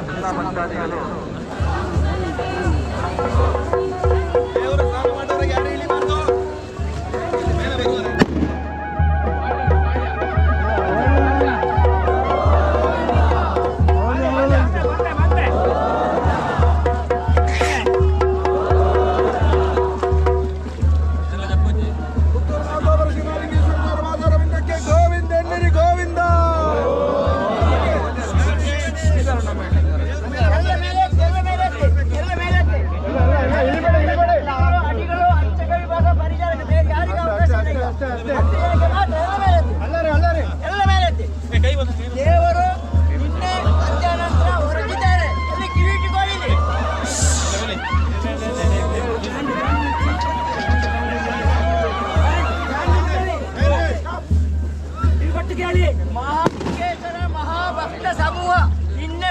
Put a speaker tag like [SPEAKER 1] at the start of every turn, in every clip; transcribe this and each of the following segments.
[SPEAKER 1] कितना बंदा दे लो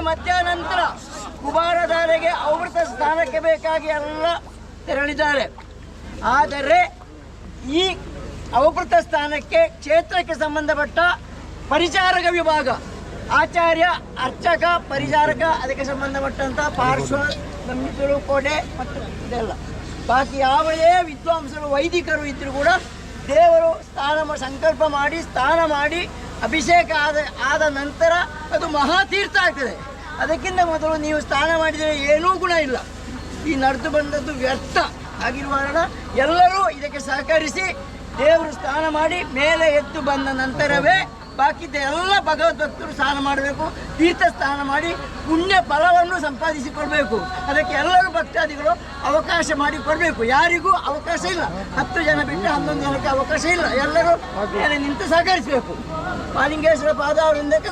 [SPEAKER 1] ನಿನ್ನೆ ನಂತರ ಕುಮಾರಧಾರೆಗೆ ಅವೃತ ಸ್ಥಾನಕ್ಕೆ ಬೇಕಾಗಿ ಎಲ್ಲ ತೆರಳಿದ್ದಾರೆ. ಆದರೆ ಈ ಅವೃತ ಸ್ಥಾನಕ್ಕೆ ಕ್ಷೇತ್ರಕ್ಕೆ ಸಂಬಂಧಪಟ್ಟ ಪರಿಚಾರಕ ವಿಭಾಗ, ಆಚಾರ್ಯ, ಅರ್ಚಕ, ಪರಿಚಾರಕ, ಅದಕ್ಕೆ ಸಂಬಂಧಪಟ್ಟಂತ ಪಾರ್ಶ್ವ ನಂಬಿಕರು ಕೊಡೆ ಮತ್ತು ಇದೆಲ್ಲ. ಬಾಕಿ ಯಾವುದೇ ವಿದ್ವಾಂಸರು, ವೈದಿಕರು ಇದ್ದರೂ ಕೂಡ ದೇವರು ಸ್ಥಾನ ಸಂಕಲ್ಪ ಮಾಡಿ ಸ್ಥಾನ ಮಾಡಿ, ಅಭಿಷೇಕ ಆದ ಆದ ನಂತರ ಅದು ಮಹಾತೀರ್ಥ ಆಗ್ತದೆ. ಅದಕ್ಕಿಂತ ಮೊದಲು ನೀವು ಸ್ನಾನ ಮಾಡಿದರೆ ಏನೂ ಗುಣ ಇಲ್ಲ. ಈ ನಡೆದು ಬಂದದ್ದು ವ್ಯರ್ಥ. ಆಗಿರುವ ಕಾರಣ ಎಲ್ಲರೂ ಇದಕ್ಕೆ ಸಹಕರಿಸಿ ದೇವರು ಸ್ನಾನ ಮಾಡಿ ಮೇಲೆ ಎತ್ತು ಬಂದ ನಂತರವೇ ಬಾಕಿದ ಎಲ್ಲ ಭಗವದ್ಭಕ್ತರು ಸ್ನಾನ ಮಾಡಬೇಕು ತೀರ್ಥ ಸ್ನಾನ ಮಾಡಿ ಪುಣ್ಯ ಫಲವನ್ನು ಸಂಪಾದಿಸಿಕೊಳ್ಬೇಕು. ಅದಕ್ಕೆ ಎಲ್ಲರೂ ಭಕ್ತಾದಿಗಳು ಅವಕಾಶ ಮಾಡಿ ಕೊಡಬೇಕು ಯಾರಿಗೂ ಅವಕಾಶ ಇಲ್ಲ. ಹತ್ತು ಜನ ಬಿಟ್ಟು ಹನ್ನೊಂದು ಜನಕ್ಕೆ ಅವಕಾಶ ಇಲ್ಲ. ಎಲ್ಲರೂ ಮೇಲೆ ನಿಂತು ಸಹಕರಿಸಬೇಕು. ಮಾಲಿಂಗೇಶ್ವರ ಪಾದ ಅವರಿಂದಕ್ಕೆ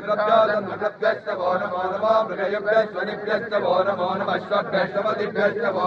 [SPEAKER 1] రుద్రభ్యో ధన్మృగభ్యశ్చ వో నమో నమో మృగయుభ్యశ్వనిభ్యశ్చ వో నమో నమः అశ్వభ్యశ్వపతిభ్యశ్చ వో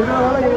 [SPEAKER 2] ¡Vamos!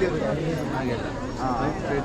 [SPEAKER 2] ಭಕ್ತ.